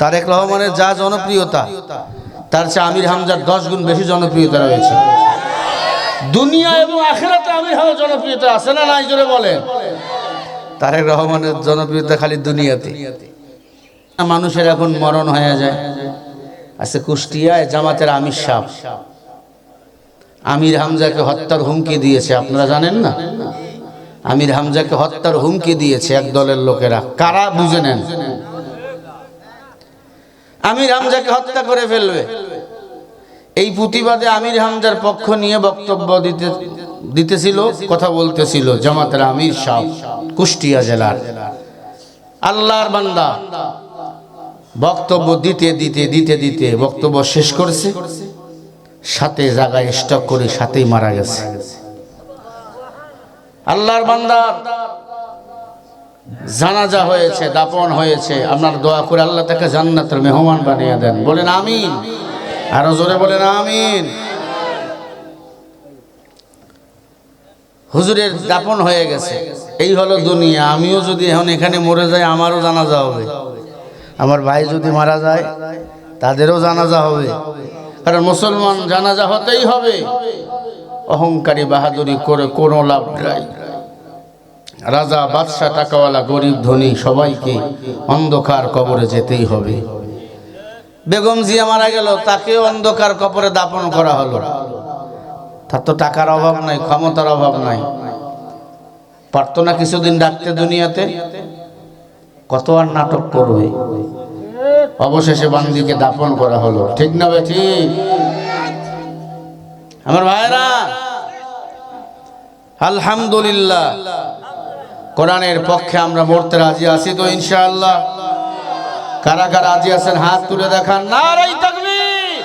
তারেক রহমানের যা জনপ্রিয়তা, তার চেয়ে আমির হামজার দশ গুণ বেশি জনপ্রিয়তা রয়েছে। দুনিয়া এবং আখেরাতে আমির হামজার জনপ্রিয়তা আছে না নাই, জোরে বলেন? তারেক রহমানের জনপ্রিয়তা খালি দুনিয়াতে। মানুষের এখন মরণ হয়ে যায়। আছে কুষ্টিয়ায় জামাতের আমির সাহ আমির হামজাকে হত্যার হুমকি দিয়েছে, আপনারা জানেন না? আমির হামজাকে হত্যার হুমকি দিয়েছে এক দলের লোকেরা। কারা, বুঝে নেন? আমির হামজাকে হত্যা করে ফেলবে। এই প্রতিবাদে আমির হামজার পক্ষ নিয়ে বক্তব্য দিতে দিতেছিল, কথা বলতেছিল জামাতের আমির সাহ কুষ্টিয়া জেলার। আল্লাহর বান্দা বক্তব্য দিতে দিতে দিতে দিতে বক্তব্য শেষ করেছে। সাথে জায়গায় স্টক করে সাথেই মারা গেছে। আল্লাহর বান্দার জানাজা হয়েছে, দাপন হয়েছে। আপনার দোয়া করে আল্লাহ তাকে জান্নাতের মেহমান বানিয়ে দেন। বলেন আমিন। আরও জোরে বলেন আমিন। হুজুরের দাপন হয়ে গেছে। এই হলো দুনিয়া। আমিও যদি এখন এখানে মরে যাই, আমারও জানাজা হবে। আমার ভাই যদি মারা যায়, তাদেরও জানাজা হবে। কারণ মুসলমান জানাজা হতেই হবে। অহংকারী বাহাদুরি করে কোনো লাভ নাই। রাজা বাদশাহ টাকাওয়ালা গরিব ধনী সবাইকে অন্ধকার কবরে যেতেই হবে। বেগম জিয়া মারা গেল, তাকেও অন্ধকার কবরে দাপন করা হলো। তার তো টাকার অভাব নাই, ক্ষমতার অভাব নাই। পারতো না কিছুদিন ডাকতে দুনিয়াতে। কত আর নাটক করবে? অবশেষে বান্দিকে দাপন করা হলো। ঠিক না বে, ঠিক? আমার ভাইরা, আলহামদুলিল্লাহ। কোরআনের পক্ষে আমরা মরতে রাজি আছি তো ইনশাআল্লাহ। কারা কারা রাজি আছেন, হাত তুলে দেখান। তাকবীর।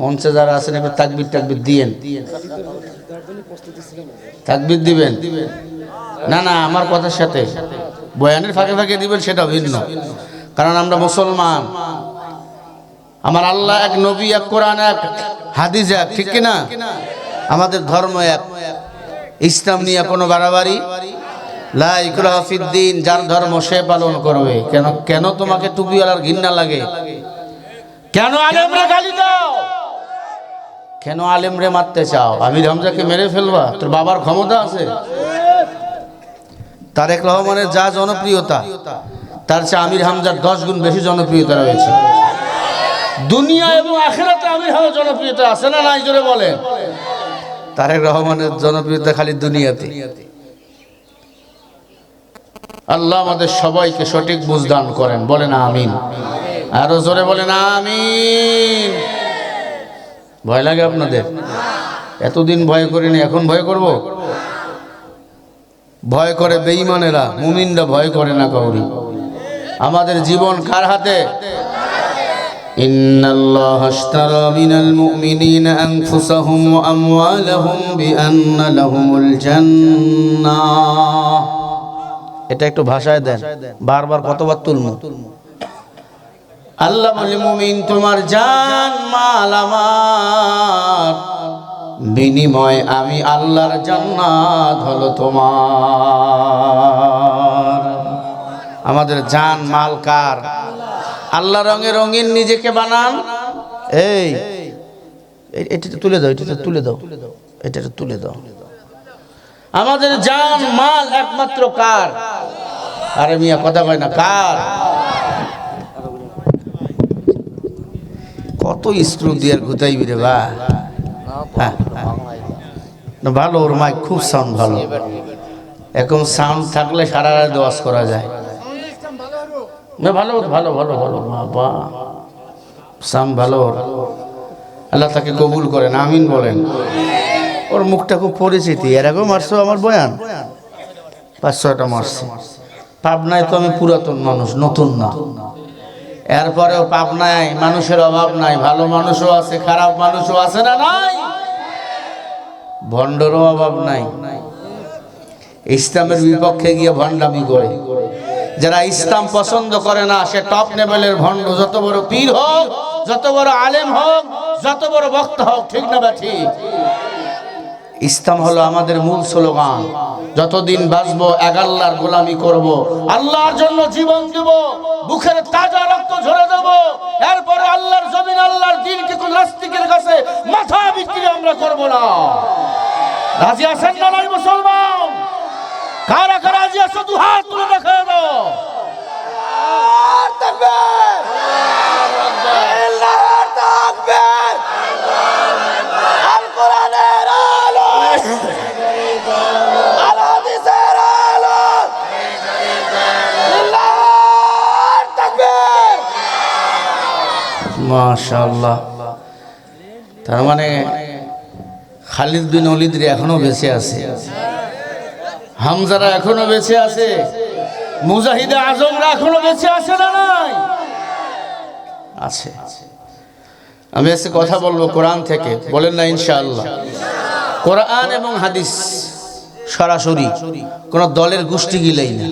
মঞ্চে যারা আছেন, একটু তাকবির তাকবির দিয়েন। তাকবির দিবেন? না না, আমার কথার সাথে। বয়ানের ফাঁকে ফাঁকে দিবেন সেটা ভিন্ন। কারণ আমরা মুসলমান। আমার আল্লাহ এক নবী, এক কোরআন, এক হাদিস এক, ঠিক কি না আমাদের ধর্ম এক। ইসলাম নিয়ে কোনো বাড়াবাড়ি? লা যার ধর্ম সে পালন করবে। কেন কেন তোমাকে টুপিওয়ালার ঘৃণা লাগে? কেন আলেমরে গালি দাও? কেন আলেমরে মারতে চাও? আমির হামজাকে মেরে ফেলবা? তোর বাবার ক্ষমতা আছে? তারেক রহমানের যা জনপ্রিয়তা, তার চেয়ে আমির হামজার দশ গুণ বেশি জনপ্রিয়তা রয়েছে। দুনিয়া এবং আখেরাতে আমির হামজার জনপ্রিয়তা আছে না নাই? জোরে বলেন। তারেক রহমানের জনপ্রিয়তা খালি দুনিয়াতে। আল্লাহ আমাদের সবাইকে সঠিক বুঝদান করেন, বলেন আমিন। আরও জোরে বলেন আমিন। ভয় লাগে আপনাদের? এতদিন ভয় করিনি, এখন ভয় করব? ভয় করে বেঈমানেরা, মুমিনরা ভয় করে না কাউরি। আমাদের জীবন কার হাতে? إن الله اشترى من المؤمنين أنفسهم وأموالهم بأن لهم الجنة এটা একটু ভাষায় দেন বারবার কতবার তুলমু আল্লাহ বলে মুমিন তোমার জান মাল আমার বিনিময় আমি আল্লাহর জান্নাত হলো তোমার আমাদের জান মাল কার আল্লাহ রঙে রঙিন নিজেকে বানান। এই এটা তুলে দাও এটা তুলে দাও। এটা তুলে দাও। আমাদের জান মাল একমাত্র কার? আরে মিয়া কথা কয় না কার? কত স্ক্রু দিয়ে ঘুতাইবি রে বা হ্যাঁ, হ্যাঁ। ভালো ওর মাইক খুব সাউন্ড ভালো। এখন সাউন্ড থাকলে সারা রাত দোয়াজ করা যায়। না, ভালো ভালো ভালো ভালো। বাবা, সাম ভালো। আল্লাহ তাকে কবুল করেন, আমিন বলেন। ওর মুখটা খুব পরিচিতি। এর আগেও মারছো আমার বয়ান। পাঁচ, ছয়টা মারছে। পাবনায় তো আমি পুরাতন মানুষ, নতুন না। এরপরেও পাবনায় মানুষের অভাব নাই। ভালো মানুষও আছে, খারাপ মানুষও আছে না নাই? ভণ্ডরও অভাব নাই। ইসলামের বিপক্ষে গিয়ে ভণ্ডামি করে। যারা ইসলাম পছন্দ করে না, সে টপ লেভেলের ভণ্ড, যত বড় পীর হোক, যত বড় আলেম হোক, যত বড় বক্তা হোক, ঠিক না বা ঠিক ইসলাম হলো আমাদের মূল স্লোগান। যতদিন বাঁচবো, এক আল্লাহর গোলামি করব। আল্লাহর জন্য জীবন দেব, বুকের তাজা রক্ত ঝরে দেব। এরপরে আল্লাহর জমিন, আল্লাহর দিনকে কোন নাস্তিকের কাছে মাথা বিক্রি আমরা করব না। রাজি আছেন না নাই মুসলমান? কারা কারা রাজি আছো? দু হাত তুলে মাশাআল্লাহ। তার মানে খালিদ বিন অলিদ এখনও বেঁচে আছে। হামজারা এখনও বেঁচে আছে। মুজাহিদে আজমরা এখনও বেঁচে আছে না নাই? আছে। আমি এসে কথা বলব কোরআন থেকে। বলেন না, ইনশাআল্লাহ। কোরআন এবং হাদিস সরাসরি, কোন দলের গোষ্ঠী গিলেই না।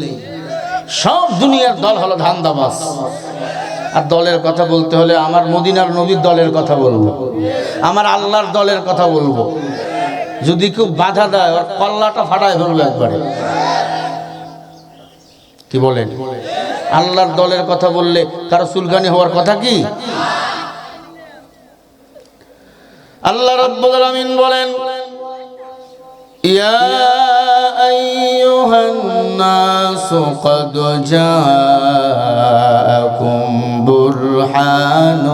সব দুনিয়ার দল হলো ধান্দাবাস আর দলের কথা বলতে হলে আমার মদিনার নবীর দলের কথা বলব। আমার আল্লাহর দলের কথা বলব। যদি কেউ বাধা দেয় কল্লাটা ফাটায় ফেলব একবারে। কি বলেন আল্লাহর দলের কথা বললে কারো সুলগানি হওয়ার কথা কি আল্লাহ রাব্বুল আলামিন বলেন ইয়া আইয়ুহান নাসু قد جاءكم برهان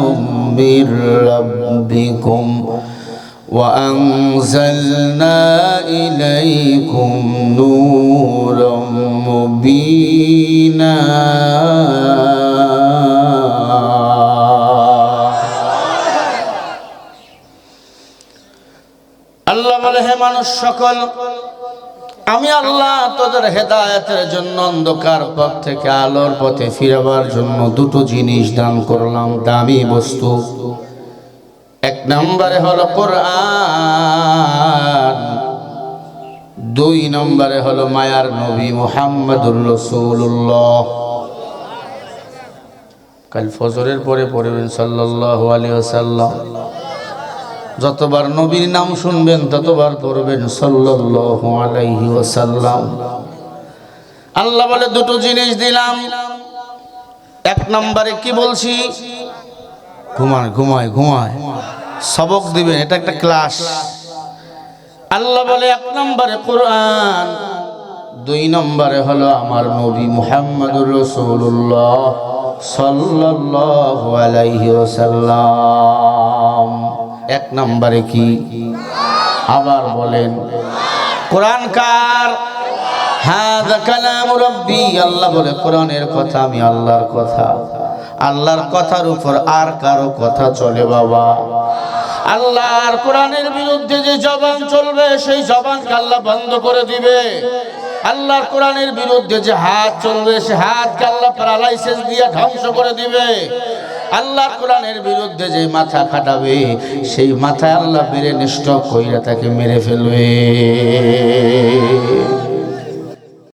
من ربكم وأنزلنا إليكم نورا مبينا আল্লাহ বলে, হে মানুষ সকল, আমি আল্লাহ তোদের হেদায়েতের জন্য অন্ধকার পথ থেকে আলোর পথে ফিরাবার জন্য দুটো জিনিস দান করলাম, দামি বস্তু। এক নম্বরে হলো কোরআন, দুই নম্বরে হলো মায়ার নবী মুহাম্মদুর রসুল্লাহ কাল ফজরের পরে পড়বেন সাল্লাল্লাহু আলাইহি ওয়াসাল্লাম। যতবার নবীর নাম শুনবেন, ততবার পড়বেন সাল্লাল্লাহু আলাইহি ওয়াসাল্লাম। আল্লাহ বলে, দুটো জিনিস দিলাম। এক নম্বরে কি বলছি? ঘুমায় ঘুমায় ঘুমায়। সবক দিবেন, এটা একটা ক্লাস। আল্লাহ বলে, এক নম্বরে কোরআন, দুই নম্বরে হলো আমার নবী মুহাম্মদুর রাসূলুল্লাহ। সাল্লাল্লাহু আলাইহি ওয়াসাল্লাম। এক নম্বরে কি? আবার বলেন, কোরআন কার? হাযা কালামু রাব্বি। আল্লাহ বলে, কোরআনের কথা আমি আল্লাহর কথা। আল্লাহর কথার উপর আর কারও কথা চলে বাবা। আল্লাহর কোরআনের বিরুদ্ধে যে জবান চলবে, সেই জবানকে আল্লাহ বন্ধ করে দিবে। আল্লাহর কোরআনের বিরুদ্ধে যে হাত চলবে, সে হাতকে আল্লাহ প্যারালাইসিস দিয়ে ধ্বংস করে দিবে। আল্লাহর কোরআনের বিরুদ্ধে যে মাথা খাটাবে, সেই মাথায় আল্লাহ মেরে নিষ্ঠ কইরা তাকে মেরে ফেলবে।